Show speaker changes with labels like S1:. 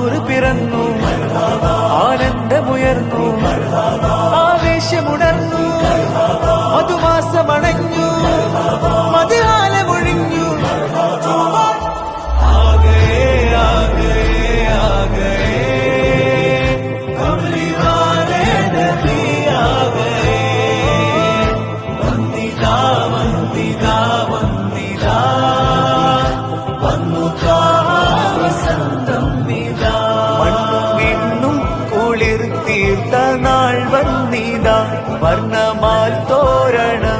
S1: ഒരു പിറന്നു. ആനന്ദമുയർന്നു. ആവേശമുണർന്നു. മധുമാസമണഞ്ഞു. മതികാലമൊഴിഞ്ഞു വന്നിതാ അടുത്ത നാൾ വന്നിതാ. വർണമാൽ തോരണം